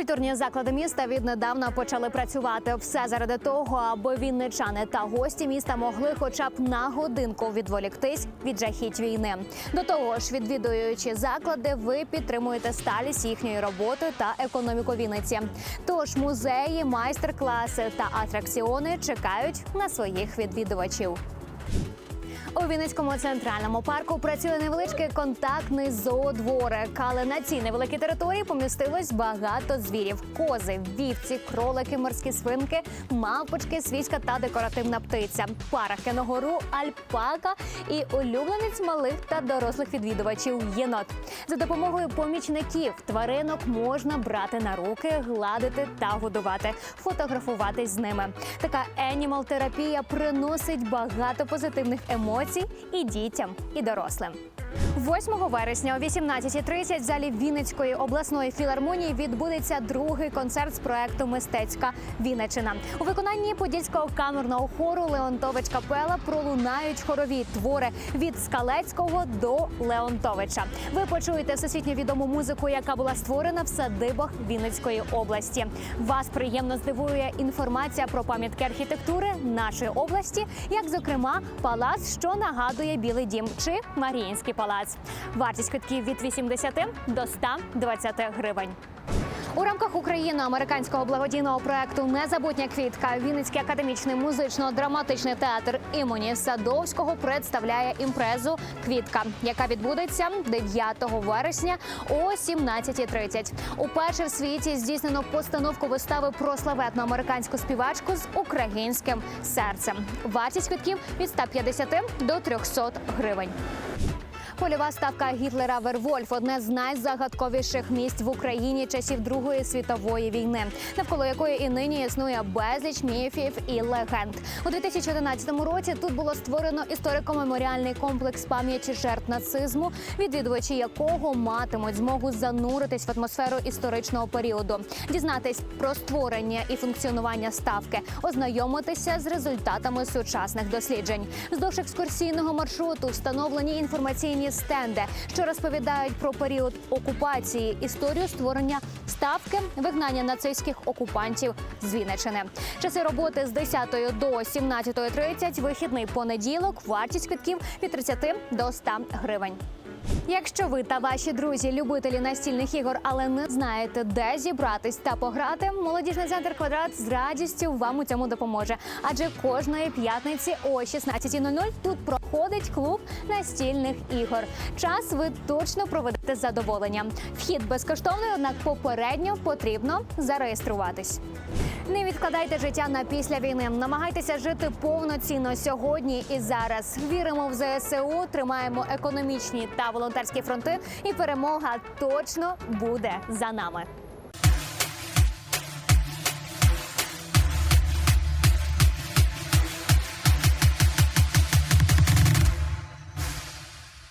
Культурні заклади міста віднедавна почали працювати. Все заради того, аби вінничани та гості міста могли хоча б на годинку відволіктись від жахіть війни. До того ж, відвідуючи заклади, ви підтримуєте сталість їхньої роботи та економіку Вінниці. Тож музеї, майстер-класи та атракціони чекають на своїх відвідувачів. У Вінницькому центральному парку працює невеличкий контактний зоодворик, але на цій невеликій території помістилось багато звірів: кози, вівці, кролики, морські свинки, мавпочки, свійська та декоративна птиця, пара кенгуру, альпака і улюбленець малих та дорослих відвідувачів єнот. За допомогою помічників тваринок можна брати на руки, гладити та годувати, фотографуватись з ними. Така енімал-терапія приносить багато позитивних емоцій і дітям, і дорослим. 8 вересня о 18.30 в залі Вінницької обласної філармонії відбудеться другий концерт з проекту Мистецька Вінничина. У виконанні подільського камерного хору Леонтович Капела пролунають хорові твори від Скалецького до Леонтовича. Ви почуєте всесвітньо відому музику, яка була створена в садибах Вінницької області. Вас приємно здивує інформація про пам'ятки архітектури нашої області, як зокрема палац, що нагадує Білий Дім чи Маріїнський палац. Вартість квитків від 80 до 120 гривень. У рамках україно-американського благодійного проекту Незабутня квітка Вінницький академічний музично-драматичний театр імені Садовського представляє імпрезу Квітка, яка відбудеться 9 вересня о 17.30. Уперше в світі здійснено постановку вистави про славетну американську співачку з українським серцем. Вартість квитків від 150 до 300 гривень. Польова ставка Гітлера Вервольф одне з найзагадковіших місць в Україні часів Другої світової війни, навколо якої і нині існує безліч міфів і легенд. У 2011 році тут було створено історико-меморіальний комплекс пам'яті жертв нацизму, відвідувачі якого матимуть змогу зануритись в атмосферу історичного періоду, дізнатись про створення і функціонування ставки, ознайомитися з результатами сучасних досліджень. Вздовж екскурсійного маршруту встановлені інформаційні стенди, що розповідають про період окупації, історію створення ставки, вигнання нацистських окупантів з Вінничини. Часи роботи з 10 до 17.30, вихідний понеділок, вартість квитків від 30 до 100 гривень. Якщо ви та ваші друзі любителі настільних ігор, але не знаєте, де зібратись та пограти, молодіжний центр квадрат з радістю вам у цьому допоможе. Адже кожної п'ятниці о 16.00 тут проходить клуб настільних ігор. Час ви точно проведете з задоволенням. Вхід безкоштовний, однак попередньо потрібно зареєструватись. Не відкладайте життя на після війни. Намагайтеся жити повноцінно сьогодні і зараз. Віримо в ЗСУ, тримаємо економічні та волонтерські фронти, і перемога точно буде за нами.